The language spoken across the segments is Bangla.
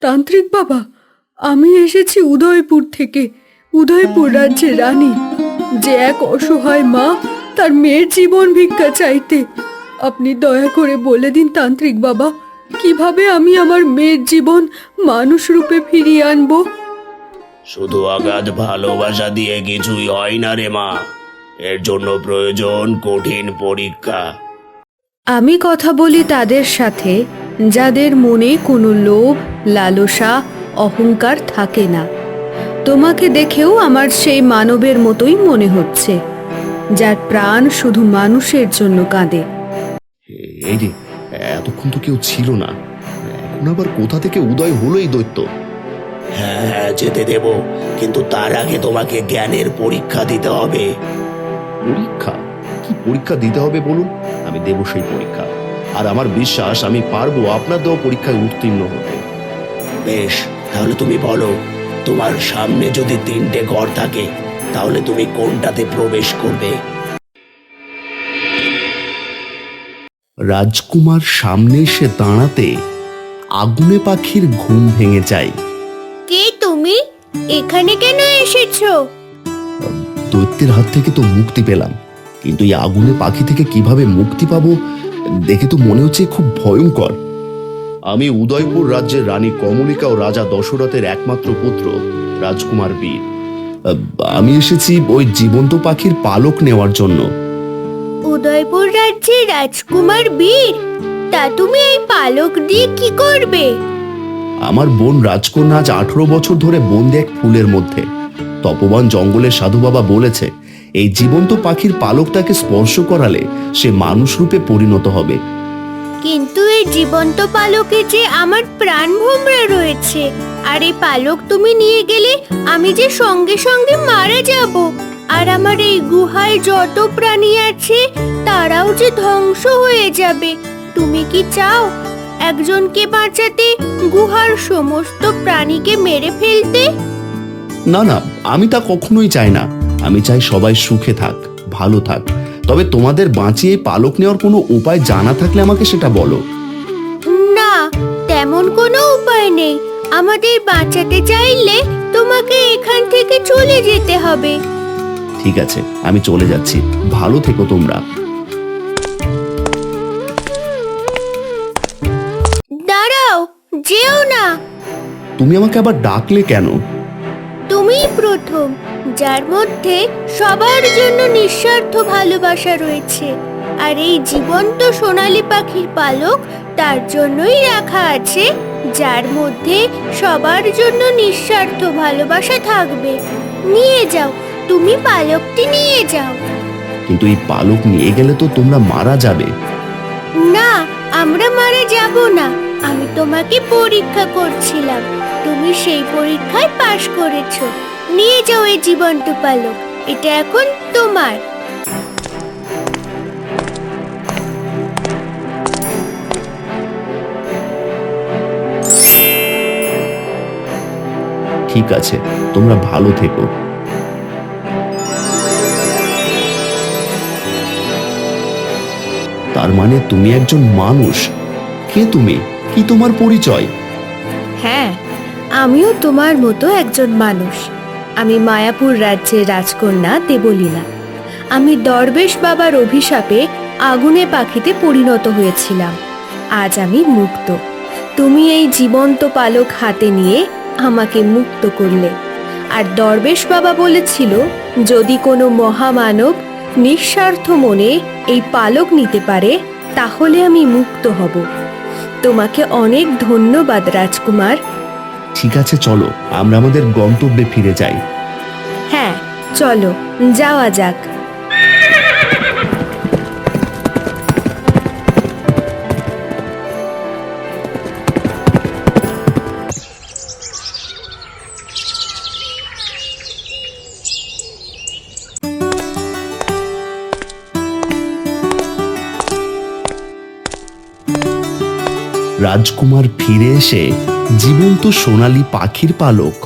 তান্ত্রিক বাবা আমি এসেছি উদয়পুর থেকে। উদয়পুর রাজ্যের রানী যে এক অসহায় মা তার মেয়ের জীবন ভিক্ষা চাইতে। আপনি দয়া করে বলে দিন তান্ত্রিক বাবা কীভাবে আমি আমার মেয়ের জীবন মানুষ রূপে ফিরিয়ে আনব? শুধু অগাধ ভালোবাসা দিয়ে কিছুই হয় না রে মা। এর জন্য প্রয়োজন কঠিন পরীক্ষা। আমি কথা বলি তাদের সাথে যাদের মনে কোনো লোভ লালসা অহংকার থাকে না। তোমাকে দেখেও আমার সেই মানবের মতোই মনে হচ্ছে যার প্রাণ শুধু মানুষের জন্য কাঁদে। এই রে এতক্ষণ তো কেউ ছিল না। এখন আবার কোথা থেকে উদয় হলো এই দৈত্য? হ্যাঁ হ্যাঁ যেতে দেব কিন্তু তার আগে তোমাকে জ্ঞানের পরীক্ষা দিতে হবে। পরীক্ষা? কি পরীক্ষা দিতে হবে বলুন? আমি দেব সেই পরীক্ষা। আর আমার বিশ্বাস আমি পারব আপনার দেওয়া পরীক্ষায় উত্তীর্ণ হতে। বেশ তাহলে তুমি বলো তোমার সামনে যদি তিনটে ঘর থাকে তাহলে তুমি কোনটাতে প্রবেশ করবে? রাজকুমার সামনে এসে দাঁড়াতে আগুনে পাখির ঘুম ভেঙে যায়। কে তুমি? এখানে কেন এসেছ? দৈত্যের হাত থেকে তো মুক্তি পেলাম কিন্তু এই আগুনে পাখি থেকে কীভাবে মুক্তি পাবো দেখে তো মনে হচ্ছে খুব ভয়ঙ্কর। আমি উদয়পুর রাজ্যের রানী কমলিকা ও রাজা দশরথের একমাত্র পুত্র রাজকুমার বীর। আমি এসেছি ওই জীবন্ত পাখির পালক নেওয়ার জন্য। উদয়পুর রাজ্যে রাজকুমার বীর? তা তুমি এই পালক দিয়ে কি করবে? আমার বোন রাজকন্যা আজ আঠারো বছর ধরে বন্দি এক ফুলের মধ্যে। তপবান জঙ্গলের সাধু বাবা বলেছে এই জীবন্ত পাখির পালকটাকে স্পর্শ করালে সে মানুষ রূপে পরিণত হবে। কিন্তু এই জীবন্ত পালকে যে আমার প্রাণ ভোমরা রয়েছে আর এই পালক তুমি নিয়ে গেলে আমি যে সঙ্গে সঙ্গে মারা যাব আর আমার এই গুহায় যত প্রাণী আছে তারাও যে ধ্বংস হয়ে যাবে। তুমি কি চাও একজনকে বাঁচাতে গুহার সমস্ত প্রাণীকে মেরে ফেলতে? না না আমি তা কখনোই চাই না। আমি চাই সবাই সুখে থাক ভালো থাক। তবে তোমাদের বাঁচিয়ে পালক নেওয়ার কোনো উপায় জানা থাকলে আমাকে সেটা বলো। না তেমন কোনো উপায় নেই। আমাদের বাঁচাতে চাইলে তোমাকে এখান থেকে চলে যেতে হবে। ঠিক আছে আমি চলে যাচ্ছি। ভালো থেকো তোমরা। দাঁড়াও যেও না। তুমি আমাকে আবার ডাকলে কেন? তুমিই প্রথম। যার মধ্যে সবার জন্য নিঃস্বার্থ ভালোবাসা রয়েছে। আর এই জীবন্ত সোনালী পাখির পালক তার জন্যই রাখা আছে যার মধ্যে সবার জন্য নিঃস্বার্থ ভালোবাসা থাকবে। নিয়ে যাও তুমি পালকটি নিয়ে যাও। কিন্তু এই পালক নিয়ে গেলে তো তোমরা মারা যাবে। না আমরা মারা যাব না। আমি তোমাকে পরীক্ষা করছিলাম। তুমি সেই পরীক্ষায় পাশ করেছ। নিয়ে যাও এই জীবন্ত পালক এটা এখন তোমার। ঠিক আছে তোমরা ভালো থেকো। তার মানে তুমি একজন মানুষ। কে তুমি? কি তোমার পরিচয়? হ্যাঁ আমিও তোমার মতো একজন মানুষ। আমি মায়াপুর রাজ্যের রাজকন্যা দেবলীলা। আমি দরবেশ বাবার অভিশাপে আগুনে পাখিতে পরিণত হয়েছিলাম। আজ আমি মুক্ত। তুমি এই জীবন্ত পালক হাতে নিয়ে আমাকে মুক্ত করলে। আর দরবেশ বাবা বলেছিল, যদি কোনো মহামানব নিঃস্বার্থ মনে এই পালক নিতে পারে, তাহলে আমি মুক্ত হব। তোমাকে অনেক ধন্যবাদ রাজকুমার। ঠিক আছে, চলো, আমরা আমাদের গন্তব্যে ফিরে যাই। চলো, যাওয়া যাক। রাজকুমার ফিরে এসে জীবন্ত সোনালী পাখির পালক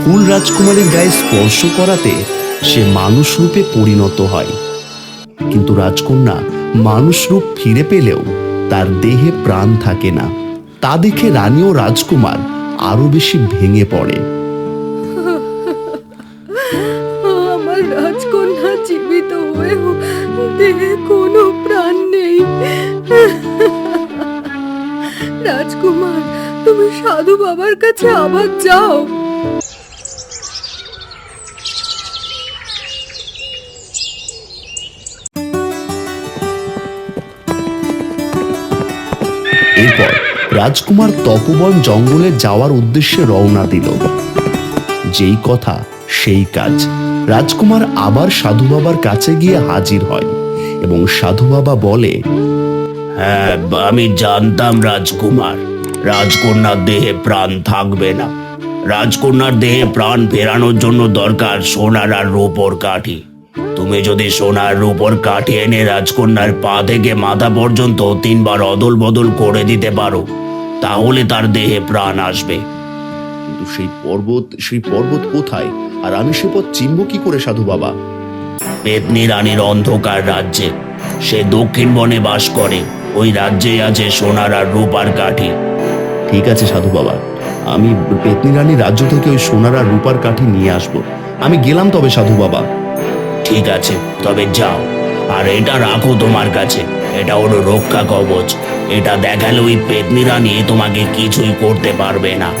ফুল রাজকুমারের গায়ে স্পর্শ করাতে সে মানুষ রূপে পরিণত হয়। কিন্তু রাজকন্যা মানুষ রূপ ফিরে পেলেও তার দেহে প্রাণ থাকে না। তা দেখে রানী ও রাজকুমার আরও বেশি ভেঙে পড়ে। আমার রাজকন্যা প্রাণ নেই। রাজকুমার, তুমি সাধু বাবার কাছে আবার যাও। এরপর রাজকুমার তপবন জঙ্গলে যাওয়ার উদ্দেশ্যে রওনা দিল। যেই কথা, সেই কাজ। রাজকুমার আবার সাধু বাবার কাছে গিয়ে হাজির হয় এবং সাধু বাবা বলে হ্যাঁ আমি জানতাম রাজকুমার রাজকন্যার দেহে প্রাণ থাকবে না। রাজকন্যার দেহে প্রাণ ফেরানোর জন্য দরকার সোনার আর রোপর কাঠি। তুমি যদি সোনার রূপোর কাঠি এনে রাজকন্যার পা থেকে মাথা পর্যন্ত তিনবার অদল বদল করে দিতে পারো তাহলে তার দেহে প্রাণ আসবে। কিন্তু সেই পর্বত সেই পর্বত কোথায়? আর আমি সে পথ চিনব কি করে সাধু বাবা? পেতনি রানীর অন্ধকার রাজ্যে সে দক্ষিণ বনে বাস করে। ওই রাজ্যেই আছে সোনার আর রূপার কাঠি। ঠিক আছে সাধু বাবা। আমি পেতনি রানী রাজ্য থেকে ওই সোনার আর রূপার কাঠি নিয়ে আসব। আমি গেলাম তবে সাধু বাবা। ঠিক আছে, তবে যাও। আর এটা রাখো তোমার কাছে। এটা হলো রক্ষা কবচ। এটা দেখালে ওই পেতনি রানী তোমাকে কিছুই করতে পারবে না।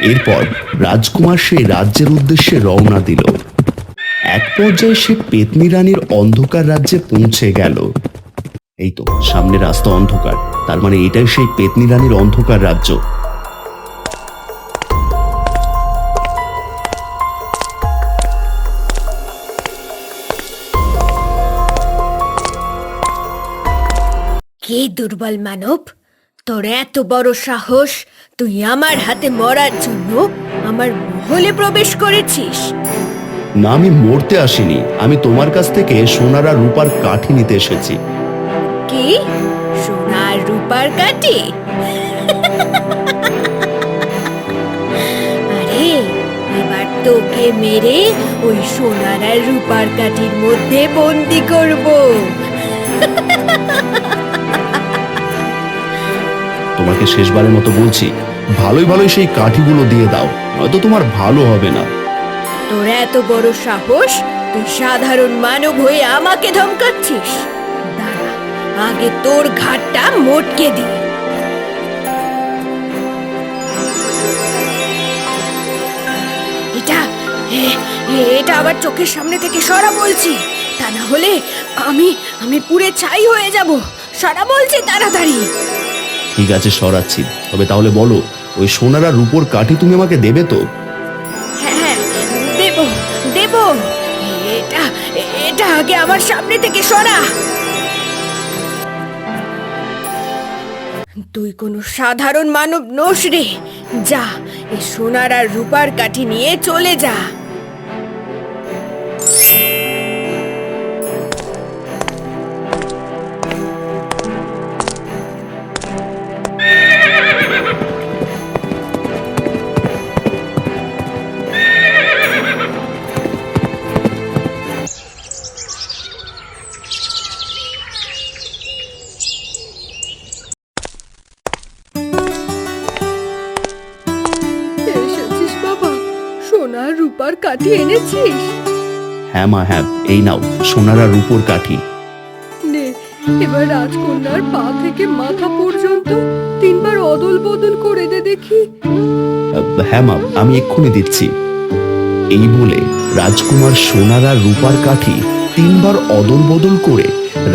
এরপর রাজকুমার সেই রাজ্যের উদ্দেশ্যে রওনা দিল। এক পর্যায়ে সে পেতনি রানীর অন্ধকার রাজ্যে পৌঁছে গেল। এই তো সামনে রাস্তা অন্ধকার। তার মানে এটাই সেই পেতনি রানীর অন্ধকার রাজ্য। কে দুর্বল মানব? তোর এত বড় সাহস তুই আমার হাতে মরার জন্য আমার মহলে প্রবেশ করেছিস। না আমি মরতে আসিনি। আমি তোমার কাছ থেকে সোনার আর রূপার কাঠি নিতে এসেছি। কি? সোনার রূপার কাটি আরে এবার তোকে মেরে ওই সোনার আর রূপার কাঠির মধ্যে বন্দি করব। তোমাকে শেষবারের মতো বলছি ভালোই ভালোই সেই কাঠিগুলো দিয়ে দাও হয়তো তোমার ভালো হবে না। তোর এত বড় সাহস তুই সাধারণ মানব হয়ে আমাকে ধমকাচ্ছিস। আগে তোর ঘাটটা মোটকে দি। এটা এটা আবার চোখের সামনে থেকে সরা বলছি। তা না হলে আমি আমি পুরে ছাই হয়ে যাব। সরা বলছি তাড়াতাড়ি। ঠিক আছে সরাচ্ছি। তবে তাহলে বলো ওই সোনার আর রূপোর কাঠি তুমি আমাকে দেবে তো? হ্যাঁ হ্যাঁ দেব দেব। এটা এটা আগে আমার সামনে থেকে সরা। তুই কোনো সাধারণ মানব নোস রে। যা, এ সোনার আর রূপার কাঠি নিয়ে চলে যা। কাঠি এনেছিস? হ্যাঁ মা হ্যাঁ এই নাও সোনার আর রূপোর কাঠি। নে এবার রাজকন্যার পা থেকে মাথা পর্যন্ত তিনবার অদল বদল করে দে দেখি। হ্যাঁ মা আমি এক্ষুনি দিচ্ছি। এই বলে রাজকুমার সোনার আর রূপার কাঠি তিনবার অদল বদল করে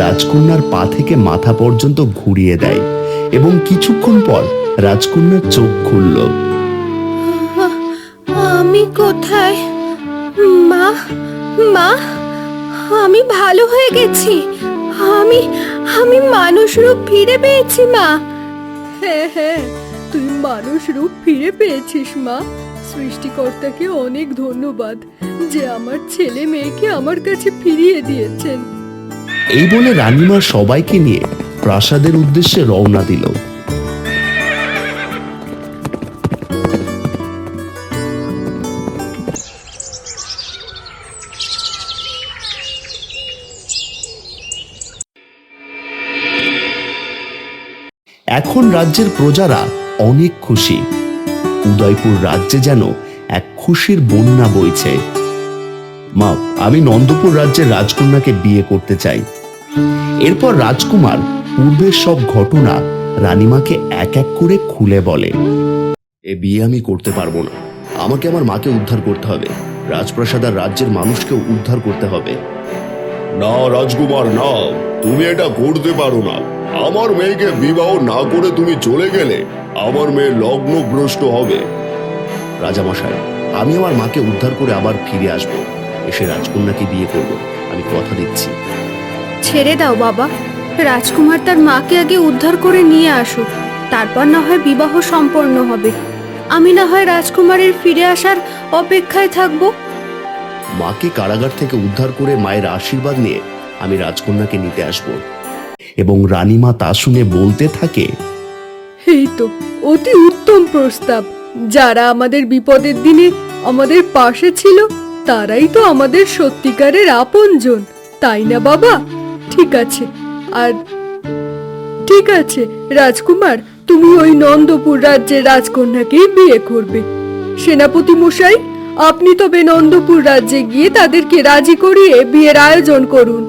রাজকন্যার পা থেকে মাথা পর্যন্ত ঘুরিয়ে দেয় এবং কিছুক্ষণ পর রাজকন্যার চোখ খুলল। আমি কোথায়? মা, আমি ভালো হয়ে গেছি। আমি আমি মানুষ রূপ ফিরে পেয়েছি, মা। হ্যাঁ হ্যাঁ তুই মানুষ রূপ ফিরে পেয়েছিস, মা। সৃষ্টিকর্তাকে অনেক ধন্যবাদ যে আমার ছেলে মেয়েকে আমার কাছে ফিরিয়ে দিয়েছেন। এই বলে রানীমা সবাইকে নিয়ে প্রাসাদের উদ্দেশ্যে রওনা দিল। এখন রাজ্যের প্রজারা অনেক খুশি। উদয়পুর রাজ্যে যেন এক খুশির বন্যা বইছে। মা, আমি নন্দপুর রাজ্যের রাজকন্যাকে বিয়ে করতে চাই। এরপর রাজকুমার পূর্বের সব ঘটনা রানীমাকে এক এক করে খুলে বলে। এ বিয়ে আমি করতে পারব না। আমাকে আমার মাকে উদ্ধার করতে হবে। রাজপ্রাসাদ আর রাজ্যের মানুষকে উদ্ধার করতে হবে। না রাজকুমার, না। তুমি এটা করতে পারো না। আমার মেয়েকে বিবাহ না করে তুমি চলে গেলে আমার মেয়ে লগ্নভ্রষ্ট হবে। রাজামশাই আমি আমার মাকে উদ্ধার করে আবার ফিরে আসব। এসে রাজকন্যাকে বিয়ে করব। আমি কথা দিচ্ছি। ছেড়ে দাও বাবা। রাজকুমার তার মাকে আগে উদ্ধার করে নিয়ে আসুক। তারপর না হয় বিবাহ সম্পন্ন হবে। আমি না হয় রাজকুমারের ফিরে আসার অপেক্ষায় থাকব। মাকে কারাগার থেকে উদ্ধার করে মায়ের আশীর্বাদ নিয়ে আমি রাজকন্যাকে নিতে আসব। এবং রানীমা তা শুনে বলতে থাকে, এই তো অতি উত্তম প্রস্তাব। যারা আমাদের বিপদের দিনে আমাদের পাশে ছিল, তারাই তো আমাদের সত্যিকারের আপনজন। তাই না বাবা? ঠিক আছে। আর ঠিক আছে, রাজকুমার, তুমি ওই নন্দপুর রাজ্যের রাজকন্যাকেই বিয়ে করবে। সেনাপতি মশাই, আপনি তবে নন্দপুর রাজ্যে গিয়ে তাদেরকে রাজি করিয়ে বিয়ের আয়োজন করুন।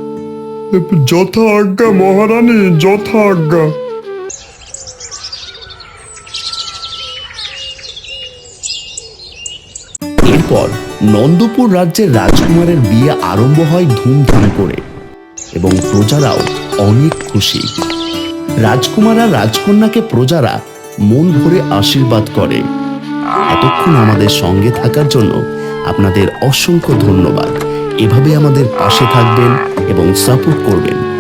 যথা আজ্ঞা, মহারানী, যথা আজ্ঞা। এরপর নন্দপুর রাজ্যের রাজকুমারের বিয়ে আরম্ভ হয় ধুমধাম করে এবং প্রজারাও অনেক খুশি। রাজকুমার রাজকন্যাকে প্রজারা মন ভরে আশীর্বাদ করে। এতক্ষণ আমাদের সঙ্গে থাকার জন্য আপনাদের অসংখ্য ধন্যবাদ। এভাবে আমাদের পাশে থাকবেন এবং সাপোর্ট করবেন।